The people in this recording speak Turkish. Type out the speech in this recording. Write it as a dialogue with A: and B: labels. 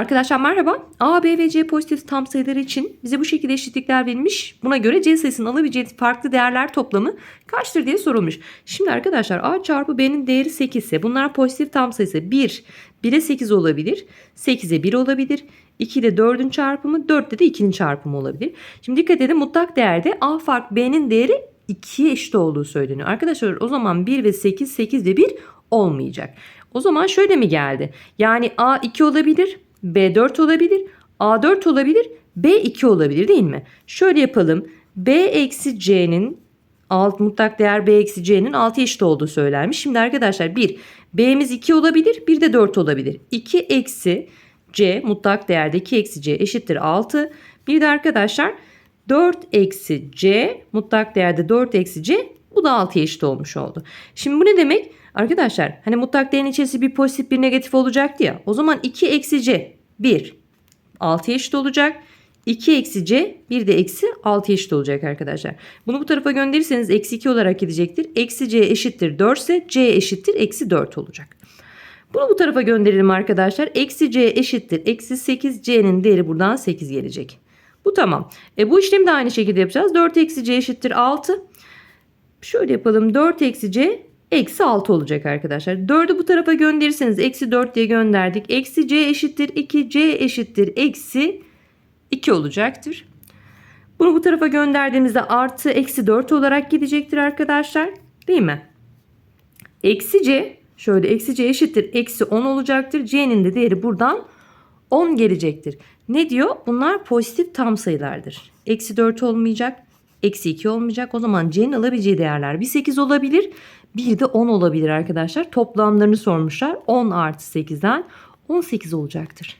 A: Arkadaşlar merhaba. A, B ve C pozitif tam sayıları için bize bu şekilde eşitlikler verilmiş. Buna göre C sayısının alabileceği farklı değerler toplamı kaçtır diye sorulmuş. Şimdi arkadaşlar A çarpı B'nin değeri 8 ise bunlar pozitif tam sayısı 1, 1'e 8 olabilir, 8'e 1 olabilir. 2 ile 4'ün çarpımı 4 ile de 2'nin çarpımı olabilir. Şimdi dikkat edin mutlak değerde A fark B'nin değeri 2'ye eşit olduğu söyleniyor. Arkadaşlar o zaman 1 ve 8, 8 ve 1 olmayacak. O zaman şöyle mi geldi? Yani A 2 olabilir, B 4 olabilir, A 4 olabilir, B 2 olabilir değil mi? Şöyle yapalım. B eksi C'nin alt mutlak değer B eksi C'nin 6 eşit olduğu söylenmiş. Şimdi arkadaşlar 1 B'miz 2 olabilir, bir de 4 olabilir. 2 eksi C mutlak değerde 2 eksi C eşittir 6. Bir de arkadaşlar 4 eksi C mutlak değerde 4 eksi C bu da 6'ya eşit olmuş oldu. Şimdi bu ne demek? Arkadaşlar hani mutlak değerin içerisi bir pozitif bir negatif olacaktı ya. O zaman 2 eksi C 1 6'ya eşit olacak. 2 eksi C bir de eksi 6 eşit olacak arkadaşlar. Bunu bu tarafa gönderirseniz eksi 2 olarak gidecektir. Eksi C eşittir 4 ise C eşittir eksi 4 olacak. Bunu bu tarafa gönderelim arkadaşlar. Eksi C eşittir. Eksi 8 C'nin değeri buradan 8 gelecek. Bu tamam. E, bu işlemi de aynı şekilde yapacağız. 4 eksi C eşittir 6. Şöyle yapalım. 4 eksi C eksi 6 olacak arkadaşlar. 4'ü bu tarafa gönderirseniz eksi 4 diye gönderdik. Eksi C eşittir 2. C eşittir eksi 2 olacaktır. Bunu bu tarafa gönderdiğimizde artı eksi 4 olarak gidecektir arkadaşlar. Değil mi? Eksi C şöyle eksi C eşittir eksi 10 olacaktır. C'nin de değeri buradan 10 gelecektir. Ne diyor? Bunlar pozitif tam sayılardır. Eksi 4 olmayacak. Eksi 2 olmayacak. O zaman C'nin alabileceği değerler bir 8 olabilir. Bir de 10 olabilir arkadaşlar. Toplamlarını sormuşlar. 10 artı 8'den 18 olacaktır.